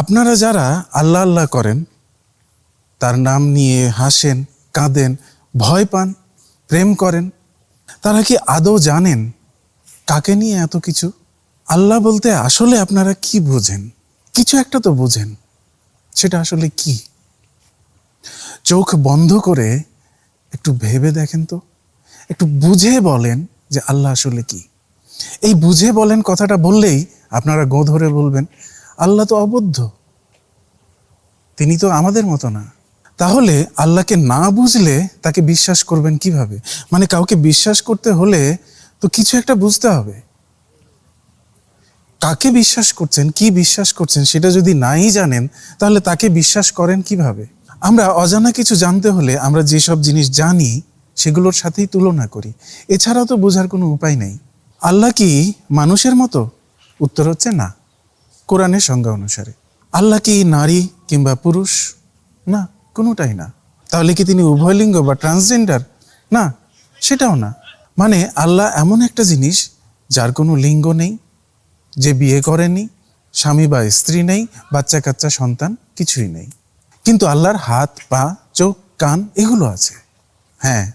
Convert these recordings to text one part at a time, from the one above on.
আপনারা যারা আল্লাহ আল্লাহ করেন, তার নাম নিয়ে হাসেন, কাঁদেন, ভয় পান, প্রেম করেন, তারা কি আদৌ জানেন কাকে নিয়ে এত কিছু? আল্লাহ বলতে আসলে আপনারা কি বোঝেন? কিছু একটা তো বোঝেন, সেটা আসলে কি? চোখ বন্ধ করে একটু ভেবে দেখেন তো, একটু বুঝে বলেন যে আল্লাহ আসলে কি। এই বুঝে বলেন কথাটা বললেই আপনারা গো ধরে বলবেন আল্লাহ তো অবদ্ধ। তিনি তো আমাদের মতো না। তাহলে আল্লাহকে না বুঝলে তাকে বিশ্বাস করবেন কীভাবে? মানে কাউকে বিশ্বাস করতে হলে তো কিছু একটা বুঝতে হবে। কাকে বিশ্বাস করছেন, কি বিশ্বাস করছেন, সেটা যদি নাই জানেন, তাহলে তাকে বিশ্বাস করেন কীভাবে? আমরা অজানা কিছু জানতে হলে আমরা যেসব জিনিস জানি, সেগুলোর সাথেই তুলনা করি। এছাড়াও তো বোঝার কোনো উপায় নেই। আল্লাহ কি মানুষের মতো? উত্তর হচ্ছে না। কোরআনের সংজ্ঞা অনুসারে। আল্লাহ কি নারী কিংবা পুরুষ? না, কোনোটাই না। তাহলে কি তিনি উভয়লিঙ্গ বা ট্রান্সজেন্ডার না, সেটাও না। মানে আল্লাহ এমন একটা জিনিস যার কোনো লিঙ্গ নেই, যে বিয়ে করেনি, স্বামী বা স্ত্রী নেই, বাচ্চা কাচ্চা সন্তান কিছুই নেই। কিন্তু আল্লাহর হাত, পা, চোখ, কান এগুলো আছে। হ্যাঁ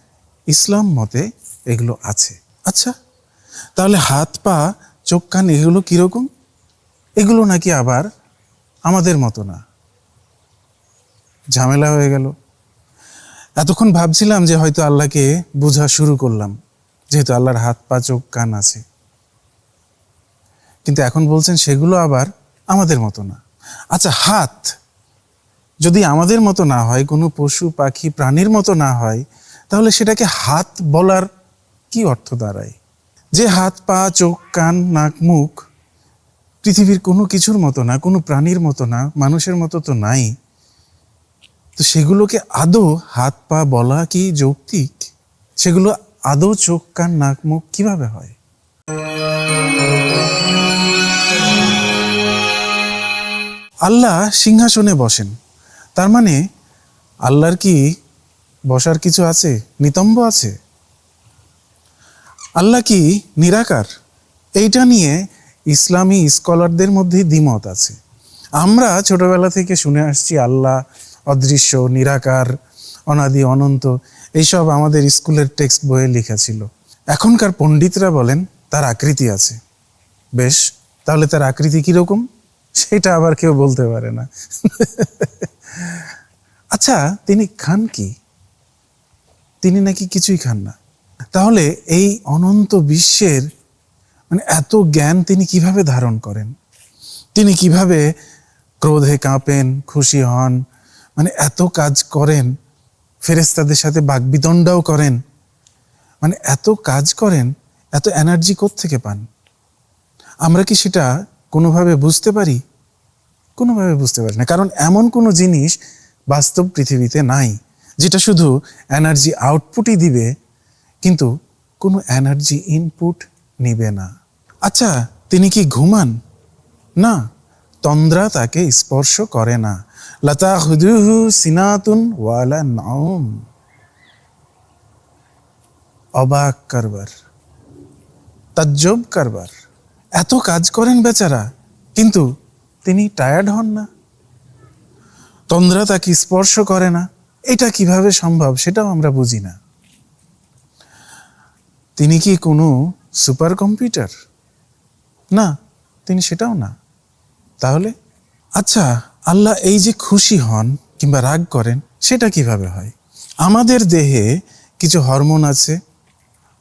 ইসলাম মতে এগুলো আছে। আচ্ছা তাহলে হাত, পা, চোখ, কান এগুলো কীরকম? এগুলো নাকি আবার আমাদের মতো না। ঝামেলা হয়ে গেল। এতক্ষণ ভাবছিলাম যে হয়তো আল্লাহকে বোঝা শুরু করলাম, যেহেতু আল্লাহর হাত, পা, চোখ, কান আছে। কিন্তু এখন বলছেন সেগুলো আবার আমাদের মতো না। আচ্ছা হাত যদি আমাদের মতো না হয়, কোনো পশু, পাখি, প্রাণীর মতো না হয়, তাহলে সেটাকে হাত বলার কি অর্থ দাঁড়ায়? যে হাত, পা, চোখ, কান, নাক, মুখ পৃথিবীর কোনো কিছুর মতো না, কোনো প্রাণীর মতো না, মানুষের মতো তো নাই। তো সেগুলোকে আদৌ হাত, পা বলা কি যৌক্তিক? সেগুলো আদৌ চোখ, কান, নাক, মুখ কীভাবে হয়? আল্লাহ সিংহাসনে বসেন। তার মানে আল্লাহর কি বসার কিছু আছে? নিতম্ব আছে? আল্লাহ কি নিরাকার? এইটা নিয়ে ইসলামী স্কলারদের মধ্যে দ্বিমত আছে। আমরা ছোটবেলা থেকে শুনে আসছি, আল্লাহ, অদৃশ্য, নিরাকার, অনাদি, অনন্ত, এইসব আমাদের স্কুলের টেক্সট বইয়ে লেখা ছিল। এখনকার পণ্ডিতরা বলেন, তার আকৃতি আছে। বেশ, তাহলে তার আকৃতি কীরকম? সেটা আবার কেউ বলতে পারে না। আচ্ছা তিনি খান কি? তিনি নাকি কিছুই খান না। তাহলে এই অনন্ত বিশ্বের মানে এত জ্ঞান তিনি কীভাবে ধারণ করেন? তিনি কীভাবে ক্রোধে কাঁপেন, খুশি হন? মানে এত কাজ করেন ফেরেস্তাদের সাথে বাগবিদণ্ডাও করেন। মানে এত কাজ করেন, এত এনার্জি থেকে পান? আমরা কি সেটা কোনোভাবে বুঝতে পারি? কোনোভাবে বুঝতে পারি না। কারণ এমন কোনো জিনিস বাস্তব পৃথিবীতে নাই, যেটা শুধু এনার্জি আউটপুটই দিবে, কিন্তু কোনো এনার্জি ইনপুট নিবে না। আচ্ছা তিনি কি ঘুমান? না, তন্দ্রা তাকে স্পর্শ করে না। লতা হুদুহু সিনাতুন ওয়ালা নাউম। অবাক কারবার। তাজ্জব কারবার। এত কাজ করেন বেচারা, কিন্তু তিনি টায়ার্ড হন না। তন্দ্রা তাকে স্পর্শ করে না। এটা কীভাবে সম্ভব সেটাও আমরা বুঝি না। তিনি কি কোনো সুপার কম্পিউটার? না, তিনি সেটাও না। তাহলে? আচ্ছা আল্লাহ এই যে খুশি হন কিংবা রাগ করেন, সেটা কীভাবে হয়? আমাদের দেহে কিছু হরমোন আছে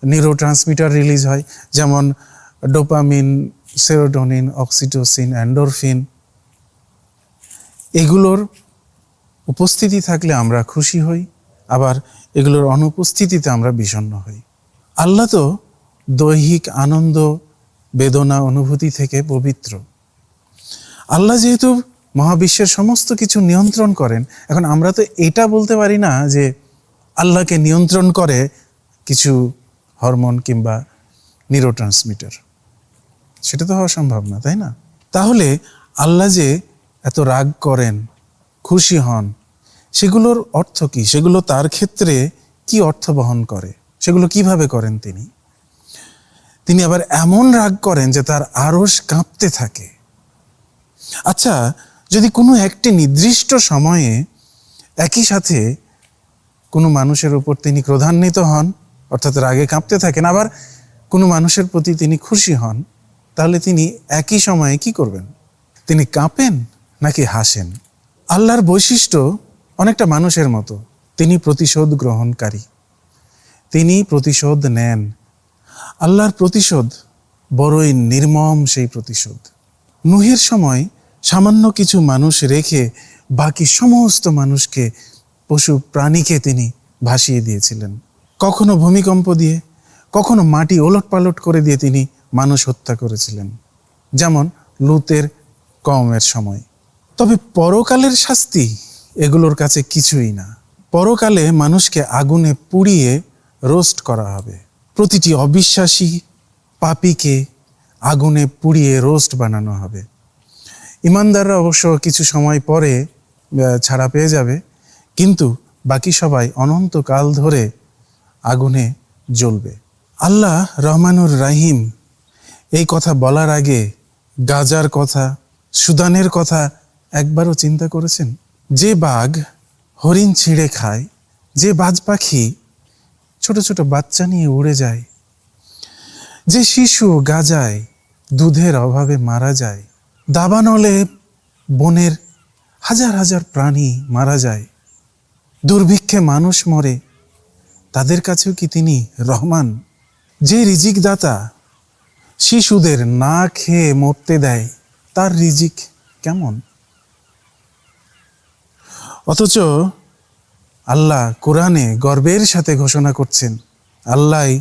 নিউরো ট্রান্সমিটার রিলিজ হয়, যেমন ডোপামিন সেরোটোনিন অক্সিটোসিন অ্যান্ডোরফিন এগুলোর উপস্থিতি থাকলে আমরা খুশি হই, আবার এগুলোর অনুপস্থিতিতে আমরা বিষণ্ণ হই। আল্লাহ তো দৈহিক আনন্দ বেদনা অনুভূতি থেকে পবিত্র। আল্লাহ যেহেতু মহাবিশ্বের সমস্ত কিছু নিয়ন্ত্রণ করেন, এখন আমরা তো এটা বলতে পারি না যে আল্লাহকে নিয়ন্ত্রণ করে কিছু হরমোন কিংবা নিউরো ট্রান্সমিটার সেটা তো হওয়া সম্ভব না, তাই না? তাহলে আল্লাহ যে এত রাগ করেন, খুশি হন, সেগুলোর অর্থ কি? সেগুলো তার ক্ষেত্রে কি অর্থ বহন করে? সেগুলো কীভাবে করেন তিনি? তিনি আবার এমন রাগ করেন যে তার আরস কাঁপতে থাকে। আচ্ছা যদি কোনো একটি নির্দিষ্ট সময়ে একই সাথে কোনো মানুষের উপর তিনি ক্রধান্বিত হন, অর্থাৎ রাগে কাঁপতে থাকেন, আবার কোনো মানুষের প্রতি তিনি খুশি হন, তাহলে তিনি একই সময়ে কি করবেন? তিনি কাঁপেন নাকি হাসেন? আল্লাহর বৈশিষ্ট্য অনেকটা মানুষের মতো। তিনি প্রতিশোধ গ্রহণকারী। তিনি প্রতিশোধ নেন। আল্লাহর প্রতিশোধ বড়ই নির্মম সেই প্রতিশোধ। নুহের সময় সামান্য কিছু মানুষ রেখে বাকি সমস্ত মানুষকে পশু প্রাণীকে তিনি ভাসিয়ে দিয়েছিলেন। কখনো ভূমিকম্প দিয়ে, কখনো মাটি ওলট পালট করে দিয়ে তিনি মানুষ হত্যা করেছিলেন। যেমন লুতের কমের সময়। তবে পরকালের শাস্তি এগুলোর কাছে কিছুই না। পরকালে মানুষকে আগুনে পুড়িয়ে রোস্ট করা হবে। প্রতিটি অবিশ্বাসী পাপীকে আগুনে পুড়িয়ে রোস্ট বানানো হবে। ইমানদাররা অবশ্য কিছু সময় পরে ছাড়া পেয়ে যাবে, কিন্তু বাকি সবাই অনন্তকাল ধরে আগুনে জ্বলবে। আল্লাহ রহমানুর রাহিম এই কথা বলার আগে গাজার কথা, সুদানের কথা একবারও চিন্তা করেছেন? যে বাঘ হরিণ ছিঁড়ে খায়, যে বাজ পাখি ছোট ছোট বাচ্চা নিয়ে উড়ে যায়। যে শিশু গাজায় দুধের অভাবে মারা যায়, দাবানলে বনের হাজার হাজার প্রাণী মারা যায়। দুর্ভিক্ষে মানুষ মরে, তাদের কাছেও কি তিনি রহমান? যে রিজিক দাতা শিশুদের না খেয়ে মরতে দেয়, তার রিজিক কেমন? অথচ আল্লাহ কোরআনে গর্বের সাথে ঘোষণা করছেন আল্লাহ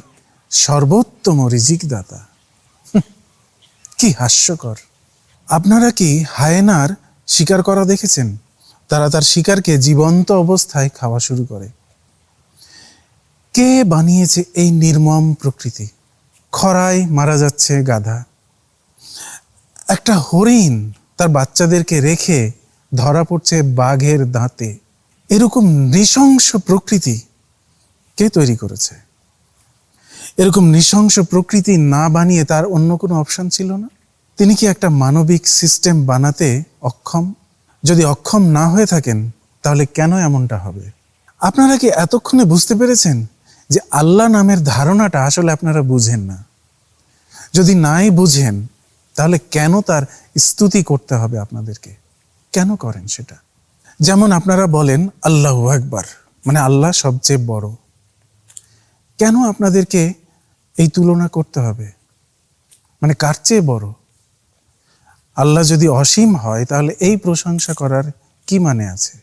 সর্বোত্তম রিজিক দাতা কি হাস্যকর। আপনারা কি হায়েনার শিকার করা দেখেছেন? তারা তার শিকারকে জীবন্ত অবস্থায় খাওয়া শুরু করে। কে বানিয়েছে এই নির্মম প্রকৃতি? খরায় মারা যাচ্ছে গাধা। একটা হরিণ তার বাচ্চাদেরকে রেখে ধরা পড়ছে বাঘের দাঁতে। এরকম নৃশংস প্রকৃতি কে তৈরি করেছে? এরকম নৃশংস প্রকৃতি না বানিয়ে তার অন্য কোনো অপশন ছিল না? তিনি কি একটা মানবিক সিস্টেম বানাতে অক্ষম? যদি অক্ষম না হয়ে থাকেন, তাহলে কেন এমনটা হবে? আপনারা কি এতক্ষণে বুঝতে পেরেছেন যে আল্লাহ নামের ধারণাটা আসলে আপনারা বুঝেন না? যদি নাই বুঝেন, তাহলে কেন তার স্তুতি করতে হবে আপনাদেরকে? কেন করেন সেটা? যেমন আপনারা বলেন, আল্লাহ একবার মানে আল্লাহ সবচেয়ে বড়। কেন আপনাদেরকে এই তুলনা করতে হবে? মানে কার চেয়ে বড়? আল্লাহ যদি অসীম হয়, তাহলে এই প্রশংসা করার কি মানে আছে?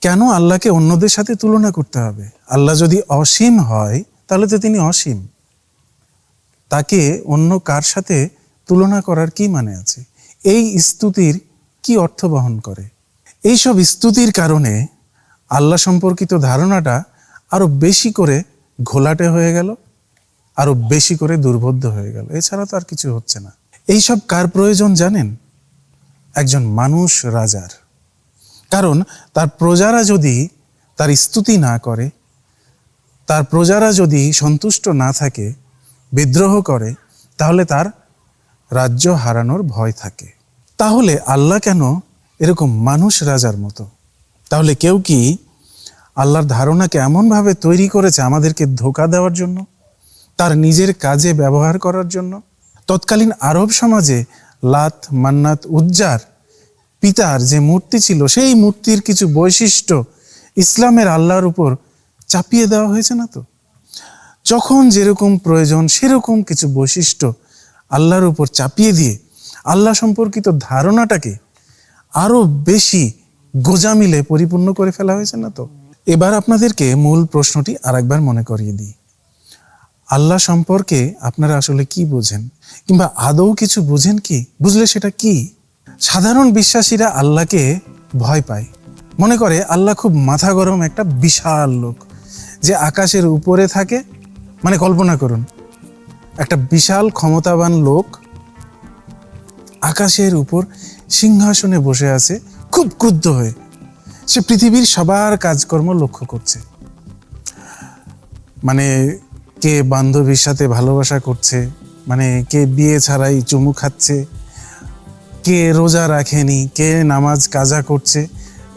কেন আল্লাহকে অন্যদের সাথে তুলনা করতে হবে? আল্লাহ যদি অসীম হয়, তাহলে তো তিনি অসীম। তাকে অন্য কার সাথে তুলনা করার কি মানে আছে? এই স্তুতির কি অর্থ বহন করে? এই সব স্তুতির কারণে আল্লাহ সম্পর্কিত ধারণাটা আরও বেশি করে ঘোলাটে হয়ে গেল, আরও বেশি করে দুর্বোধ্য হয়ে গেল। এছাড়া তো আর কিছু হচ্ছে না। এই সব কার প্রয়োজন জানেন? একজন মানুষ রাজার। কারণ তার প্রজারা যদি তার স্তুতি না করে, তার প্রজারা যদি সন্তুষ্ট না থাকে, বিদ্রোহ করে, তাহলে তার রাজ্য হারানোর ভয় থাকে। তাহলে আল্লাহ কেন এরকম মানুষ রাজার মতো। তাহলে কেউ কি আল্লাহর ধারণাকে এমনভাবে তৈরি করেছে আমাদেরকে ধোকা দেওয়ার জন্য? তার নিজের কাজে ব্যবহার করার জন্য? তৎকালীন আরব সমাজে লাত, মান্নাত, উজ্জার পিতার যে মূর্তি ছিল, সেই মূর্তির কিছু বৈশিষ্ট্য ইসলামের আল্লাহর উপর চাপিয়ে দেওয়া হয়েছে না তো? যখন যেরকম প্রয়োজন, সেরকম কিছু বৈশিষ্ট্য আল্লাহর উপর চাপিয়ে দিয়ে আল্লাহ সম্পর্কিত ধারণাটাকে আরও বেশি গোজামিলে পরিপূর্ণ করে ফেলা হয়েছে না তো? এবার আপনাদেরকে মূল প্রশ্নটি আরেকবার মনে করিয়ে দিই। আল্লাহ সম্পর্কে আপনারা আসলে কি বোঝেন? কিংবা আদৌ কিছু বুঝেন কি? বুঝলে সেটা কি? সাধারণ বিশ্বাসীরা আল্লাহকে ভয় পায়। মনে করে আল্লাহ খুব মাথা গরম একটা বিশাল লোক, যে আকাশের উপরে থাকে। মানে কল্পনা করুন, একটা বিশাল ক্ষমতাবান লোক আকাশের উপর সিংহাসনে বসে আছে, খুব ক্রুদ্ধ হয়ে। সে পৃথিবীর সবার কাজকর্ম লক্ষ্য করছে। মানে কে বান্ধবীর সাথে ভালোবাসা করছে মানে কে বিয়ে ছাড়াই চুমু খাচ্ছে, কে রোজা রাখেনি, কে নামাজ কাজা করছে,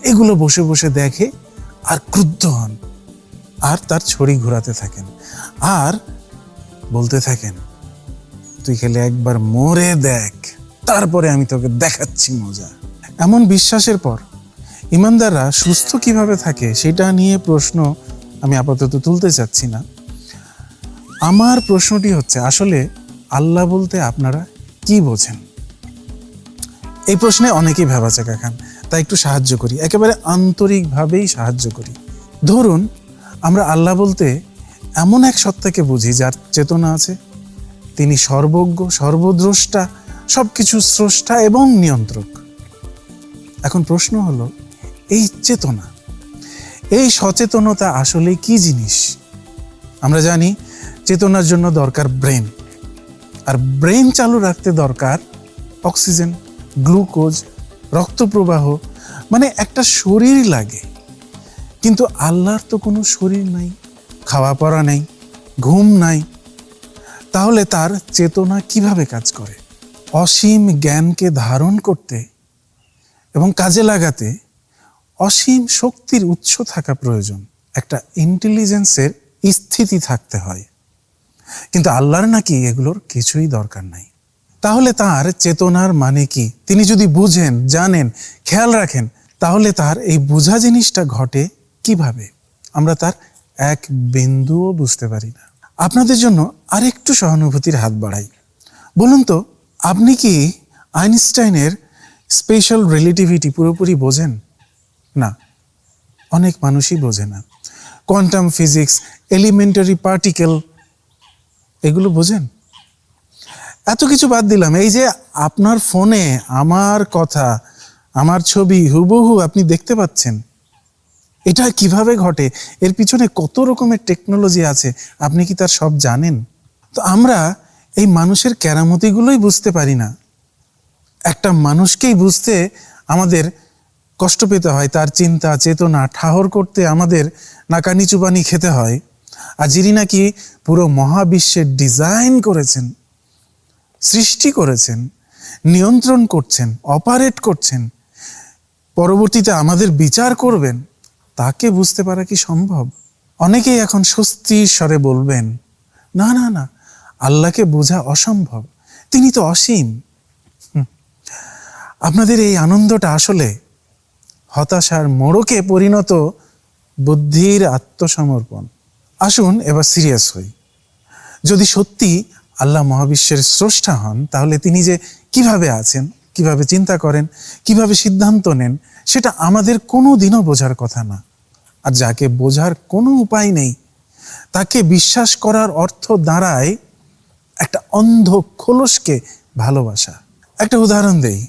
এগুলো বসে বসে দেখে আর ক্রুদ্ধ হন। আর তার ছড়ি ঘোরাতে থাকেন। আর বলতে থাকেন, তুই খেলে একবার মরে দেখ। তারপরে আমি তোকে দেখাচ্ছি মজা। এমন বিশ্বাসের পর ইমানদাররা সুস্থ কীভাবে থাকে সেটা নিয়ে প্রশ্ন আমি আপাতত তুলতে চাচ্ছি না। আমার প্রশ্নটি হচ্ছে, আসলে আল্লাহ বলতে আপনারা কি বোঝেন? এই প্রশ্নে অনেকেই ভেবাচাকা খান, তাই একটু সাহায্য করি। একেবারে আন্তরিকভাবেই সাহায্য করি। ধরুন, আমরা আল্লাহ বলতে এমন এক সত্তাকে বুঝি, যার চেতনা আছে। তিনি সর্বজ্ঞ, সর্বদ্রষ্টা সব কিছু স্রষ্টা এবং নিয়ন্ত্রক। এখন প্রশ্ন হলো, এই চেতনা, এই সচেতনতা আসলে কি জিনিস? আমরা জানি চেতনার জন্য দরকার ব্রেন। আর ব্রেন চালু রাখতে দরকার অক্সিজেন, গ্লুকোজ, রক্তপ্রবাহ মানে একটা শরীর লাগে। কিন্তু আল্লাহর তো কোনো শরীর নাই খাওয়া পড়া নেই, ঘুম নাই। তাহলে তার চেতনা কীভাবে কাজ করে? অসীম জ্ঞানকে ধারণ করতে এবং কাজে লাগাতে অসীম শক্তির উৎস থাকা প্রয়োজন। একটা ইন্টেলিজেন্সের স্থিতি থাকতে হয়। কিন্তু আল্লাহর নাকি এগুলোর কিছুই দরকার নাই। তাহলে তার চেতনার মানে কি? তিনি যদি বুঝেন, জানেন, খেয়াল রাখেন, তাহলে তার এই বোঝা জিনিসটা ঘটে কীভাবে? আমরা তার এক বিন্দুও বুঝতে পারি না। আপনাদের জন্য আরেকটু সহানুভূতির হাত বাড়াই। বলুন তো আপনি কি আইনস্টাইনের স্পেশাল রিলেটিভিটি পুরোপুরি বোঝেন? না, অনেক মানুষই বোঝে না। কোয়ান্টাম ফিজিক্স, এলিমেন্টারি পার্টিকেল, এগুলো বোঝেন? এত কিছু বাদ দিলাম। এই যে আপনার ফোনে আমার কথা, আমার ছবি হুবহু আপনি দেখতে পাচ্ছেন, এটা কীভাবে ঘটে? এর পিছনে কত রকমের টেকনোলজি আছে? আপনি কি তার সব জানেন? তো আমরা এই মানুষের কেরামতিগুলোই বুঝতে পারি না। একটা মানুষকেই বুঝতে আমাদের কষ্ট পেতে হয়, তার চিন্তা, চেতনা, ঠাহর করতে আমাদের নাকানি চুবানি খেতে হয়। আর যিনি নাকি পুরো মহাবিশ্বের ডিজাইন করেছেন, সৃষ্টি করেছেন, নিয়ন্ত্রণ করছেন, অপারেট করছেন, পরবর্তীতে আমাদের বিচার করবেন, তাকে বুঝতে পারা কি সম্ভব? অনেকেই এখন স্বস্তির স্বরে বলবেন, না না না আল্লাহকে বোঝা অসম্ভব। তিনি তো অসীম। আপনাদের এই আনন্দটা আসলে হতাশার মোড়কে পরিণত বুদ্ধির আত্মসমর্পণ। আসুন এবার সিরিয়াস হই। যদি সত্যি আল্লাহ মহাবিশ্বের স্রষ্টা হন, তাহলে তিনি যে কীভাবে আছেন, কীভাবে চিন্তা করেন, কীভাবে সিদ্ধান্ত নেন, সেটা আমাদের কোনো দিনও বোঝার কথা না। আর যাকে বোঝার কোনো উপায় নেই, তাকে বিশ্বাস করার অর্থ দাঁড়ায় একটা অন্ধ খোলসকে ভালোবাসা। একটা উদাহরণ দেই।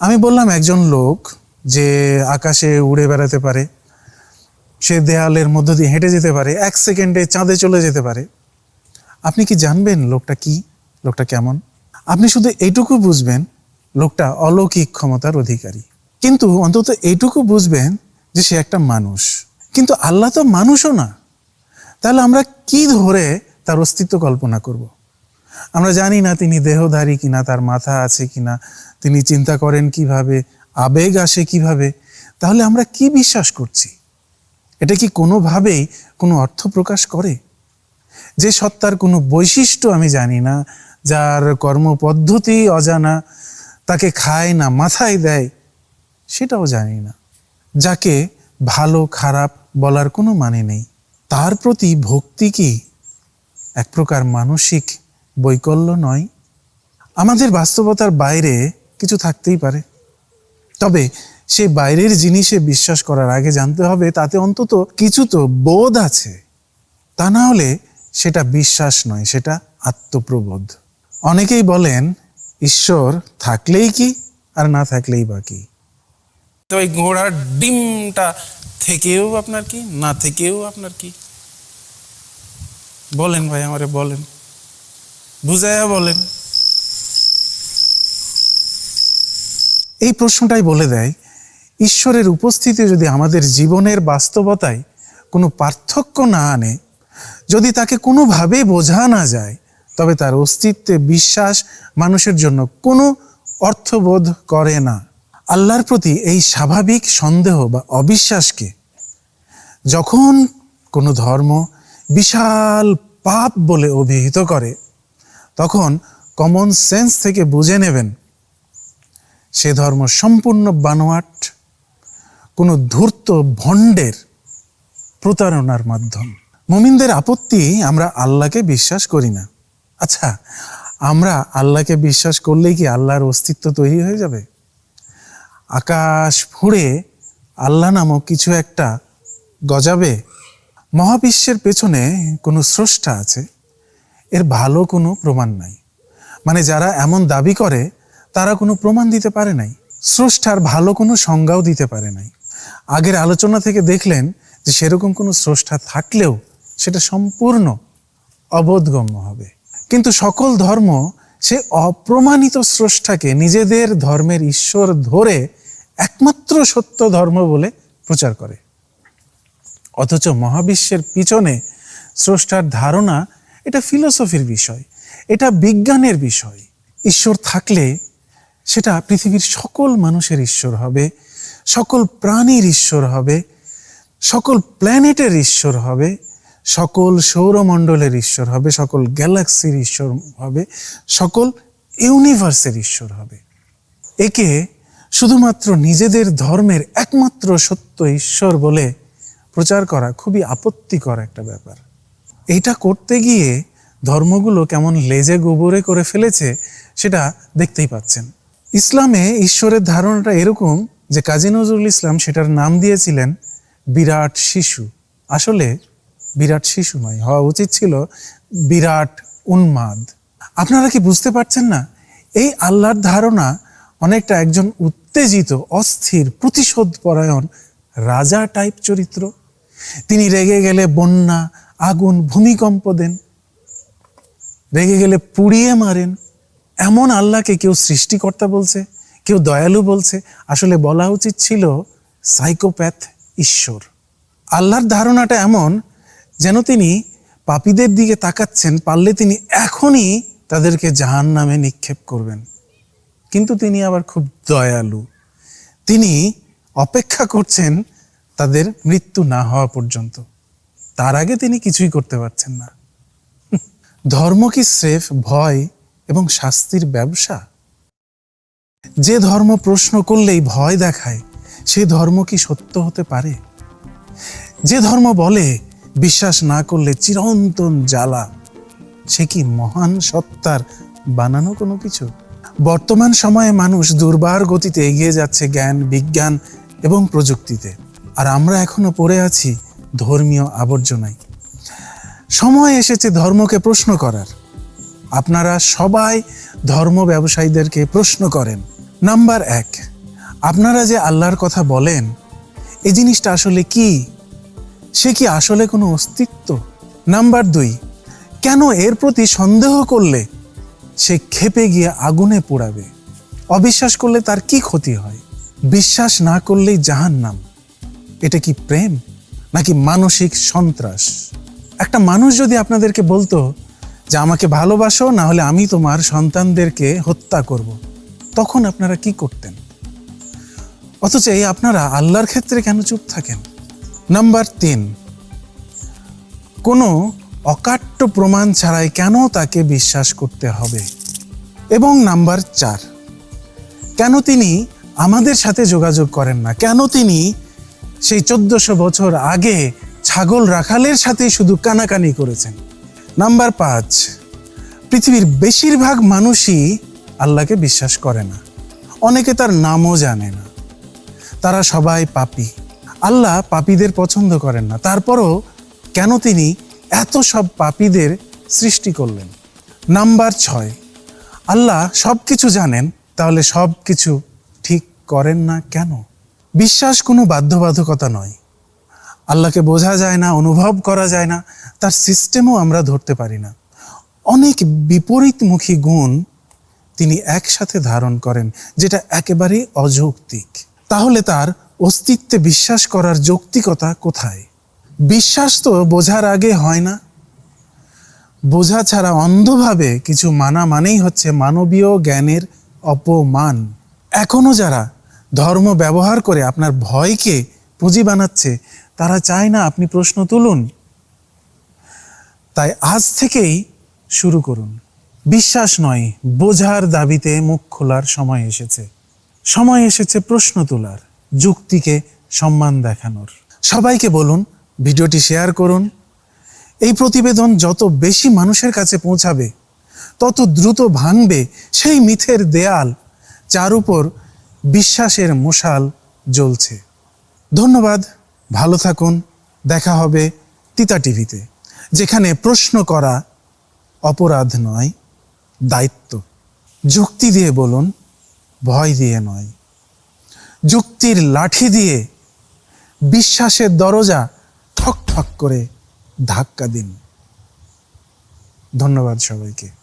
আমি বললাম একজন লোক যে আকাশে উড়ে বেড়াতে পারে, সে দেয়ালের মধ্য দিয়ে হেঁটে যেতে পারে, এক সেকেন্ডে চাঁদে চলে যেতে পারে। আপনি কি জানবেন লোকটা কি? লোকটা কেমন? আপনি শুধু এইটুকু বুঝবেন, লোকটা অলৌকিক ক্ষমতার অধিকারী। কিন্তু অন্তত এইটুকু বুঝবেন যে সে একটা মানুষ। কিন্তু আল্লাহ তো মানুষও না। তাহলে আমরা কি ধরে তার অস্তিত্ব কল্পনা করব। আমরা জানি না তিনি দেহধারী কিনা, তার মাথা আছে কিনা, তিনি চিন্তা করেন কীভাবে, আবেগ আসে কীভাবে, তাহলে আমরা কি বিশ্বাস করছি? এটা কি কোনোভাবেই কোনো অর্থ প্রকাশ করে? যে সত্তার কোনো বৈশিষ্ট্য আমি জানি না, যার কর্মপদ্ধতি অজানা, তাকে খায় না, মাথায় দেয়, সেটাও জানি না। যাকে ভালো, খারাপ বলার কোনো মানে নেই। তার প্রতি ভক্তি কি? এক প্রকার মানসিক বৈকল্য নয়। আমাদের বাস্তবতার বাইরে কিছু থাকতেই পারে। তবে সে বাইরের জিনিসে বিশ্বাস করার আগে জানতে হবে, তাতে অন্তত কিছু তো বোধ আছে। তা না হলে সেটা বিশ্বাস নয়, সেটা আত্মপ্রবোধ। অনেকেই বলেন, ঈশ্বর থাকলেই কি আর না থাকলেই বা কি? তো ওই ঘোড়ার ডিমটা থেকেও আপনার কি, না থেকেও আপনার কি? বলেন ভাই, আমারে বলেন। বুঝাইয়া বলেন। এই প্রশ্নটাই বলে দেয়, ঈশ্বরের উপস্থিতি যদি আমাদের জীবনের বাস্তবতায় কোনো পার্থক্য না আনে, যদি তাকে কোনোভাবেই বোঝা না যায়, তবে তার অস্তিত্বে বিশ্বাস মানুষের জন্য কোনো অর্থবোধ করে না। আল্লাহর প্রতি এই স্বাভাবিক সন্দেহ বা অবিশ্বাসকে যখন কোনো ধর্ম বিশাল পাপ বলে অভিহিত করে কমন সেন্স থেকে বুঝে নেবেন, সে ধর্ম সম্পূর্ণ বানোয়াট, কোনো ধূর্ত ভণ্ডের প্রতারণার মাধ্যম। মুমিনদের আপত্তি আমরা আল্লাহকে বিশ্বাস করি না। আচ্ছা আমরা আল্লাহকে বিশ্বাস করলেই কি আল্লাহর অস্তিত্ব তৈরি হয়ে যাবে? আকাশ ফুঁড়ে আল্লাহ নামক কিছু একটা গজাবে? মহাবিশ্বের পেছনে কোনো স্রষ্টা আছে? এর ভালো কোনো প্রমাণ নাই। মানে যারা এমন দাবি করে, তারা কোনো প্রমাণ দিতে পারে নাই। স্রষ্টার ভালো কোনো সংজ্ঞাও দিতে পারে নাই। আগের আলোচনা থেকে দেখলেন যে সেরকম কোনো স্রষ্টা থাকলেও সেটা সম্পূর্ণ অবোধগম্য হবে। কিন্তু সকল ধর্ম সে অপ্রমাণিত স্রষ্টাকে নিজেদের ধর্মের ঈশ্বর ধরে একমাত্র সত্য ধর্ম বলে প্রচার করে। অথচ মহাবিশ্বের পিছনে স্রষ্টার ধারণা এটা ফিলোসফির বিষয়, এটা বিজ্ঞানের বিষয়। ঈশ্বর থাকলে সেটা পৃথিবীর সকল মানুষের ঈশ্বর হবে, সকল প্রাণীর ঈশ্বর হবে, সকল প্ল্যানেটের ঈশ্বর হবে, সকল সৌরমণ্ডলের ঈশ্বর হবে, সকল গ্যালাক্সির ঈশ্বর হবে, সকল ইউনিভার্সের ঈশ্বর হবে। একে শুধুমাত্র নিজেদের ধর্মের একমাত্র সত্য ঈশ্বর বলে প্রচার করা খুবই আপত্তিকর একটা ব্যাপার। এইটা করতে গিয়ে ধর্মগুলো কেমন লেজে গোবরে করে ফেলেছে, সেটা দেখতেই পাচ্ছেন। ইসলামে ঈশ্বরের ধারণাটা এরকম যে কাজী নজরুল ইসলাম সেটার নাম দিয়েছিলেন বিরাট শিশু। আসলে বিরাট শিশু নয়, হওয়া উচিত ছিল বিরাট উন্মাদ। আপনারা কি বুঝতে পারছেন না? এই আল্লাহর ধারণা অনেকটা একজন উত্তেজিত, অস্থির প্রতিশোধ পরায়ণ রাজা টাইপ চরিত্র। তিনি রেগে গেলে বন্যা, আগুন, ভূমিকম্প দেন। রেগে গেলে পুড়িয়ে মারেন। এমন আল্লাহকে কেউ সৃষ্টিকর্তা বলছে, কেউ দয়ালু বলছে। আসলে বলা উচিত ছিল সাইকোপ্যাথ ঈশ্বর। আল্লাহর ধারণাটা এমন, যেন তিনি পাপীদের দিকে তাকাচ্ছেন, পারলে তিনি এখনই তাদেরকে জাহান নামে নিক্ষেপ করবেন। কিন্তু তিনি আবার খুব দয়ালু। তিনি অপেক্ষা করছেন তাদের মৃত্যু না হওয়া পর্যন্ত। তার আগে তিনি কিছুই করতে পারছেন না। ধর্ম কি স্রেফ ভয় এবং শাস্তির ব্যবসা? যে ধর্ম প্রশ্ন করলেই ভয় দেখায় সেই ধর্ম কি সত্য হতে পারে? যে ধর্ম বলে, বিশ্বাস না করলে চিরন্তন জ্বালা, সে কি মহান সত্তার বানানো কোনো কিছু? বর্তমান সময়ে মানুষ দুর্বার গতিতে এগিয়ে যাচ্ছে জ্ঞান, বিজ্ঞান এবং প্রযুক্তিতে। আর আমরা এখনও পড়ে আছি ধর্মীয় আবর্জনায়। সময় এসেছে ধর্মকে প্রশ্ন করার। আপনারা সবাই ধর্ম ব্যবসায়ীদেরকে প্রশ্ন করেন। নাম্বার এক, আপনারা যে আল্লাহর কথা বলেন এই জিনিসটা আসলে কি? সে কি আসলে কোনো অস্তিত্ব? নাম্বার দুই, কেন এর প্রতি সন্দেহ করলে সে ক্ষেপে গিয়ে আগুনে পোড়াবে? অবিশ্বাস করলে তার কি ক্ষতি হয়? বিশ্বাস না করলেই জাহান নাম এটা কি প্রেম? নাকি মানসিক সন্ত্রাস? একটা মানুষ যদি আপনাদেরকে বলতো যে আমাকে ভালোবাসো, না হলে আমি তোমার সন্তানদেরকে হত্যা করব। তখন আপনারা কি করতেন? অথচ এই আপনারা আল্লাহর ক্ষেত্রে কেন চুপ থাকেন? নাম্বার তিন, কোনো অকাট্য প্রমাণ ছাড়াই কেন তাকে বিশ্বাস করতে হবে? এবং নাম্বার চার, কেন তিনি আমাদের সাথে যোগাযোগ করেন না? কেন তিনি সেই চোদ্দশো বছর আগে ছাগল রাখালের সাথেই শুধু কানাকানি করেছেন। নাম্বার পাঁচ, পৃথিবীর বেশিরভাগ মানুষই আল্লাহকে বিশ্বাস করে না। অনেকে তার নামও জানে না। তারা সবাই পাপী। আল্লাহ পাপীদের পছন্দ করেন না। তারপরও কেন তিনি এত সব পাপীদের সৃষ্টি করলেন? নাম্বার ছয়, আল্লাহ সব কিছু জানেন, তাহলে সব কিছু ঠিক করেন না কেন? বিশ্বাস কোনো বাধ্যবাধকতা নয়। আল্লাহকে বোঝা যায় না, অনুভব করা যায় না, তার সিস্টেমও আমরা ধরতে পারি না। অনেক বিপরীতমুখী গুণ তিনি একসাথে ধারণ করেন, যেটা একেবারেই অযৌক্তিক। তাহলে তার অস্তিত্বে বিশ্বাস করার যৌক্তিকতা কোথায়? বিশ্বাস তো বোঝার আগে হয় না। বোঝা ছাড়া অন্ধভাবে কিছু মানা মানেই হচ্ছে মানবীয় জ্ঞানের অপমান। এখনও যারা ধর্ম ব্যবহার করে আপনার ভয়কে পুঁজি বানাচ্ছে, তারা চায় না আপনি প্রশ্ন তুলুন। তাই আজ থেকেই শুরু করুন। বিশ্বাস নয়, বোঝার দাবিতে মুখ খোলার সময় এসেছে। সময় এসেছে প্রশ্ন তোলার, যুক্তিকে সম্মান দেখানোর। সবাইকে বলুন, ভিডিওটি শেয়ার করুন। এই প্রতিবেদন যত বেশি মানুষের কাছে পৌঁছাবে, তত দ্রুত ভাঙবে সেই মিথের দেয়াল, যার উপর বিশ্বাসের মশাল জ্বলছে। ধন্যবাদ, ভালো থাকুন, দেখা হবে তিতা টিভিতে, যেখানে প্রশ্ন করা অপরাধ নয়, দায়িত্ব। যুক্তি দিয়ে বলুন, ভয় দিয়ে নয়। যুক্তির লাঠি দিয়ে বিশ্বাসের দরজা ঠক ঠক করে ধাক্কা দিন। ধন্যবাদ সবাইকে।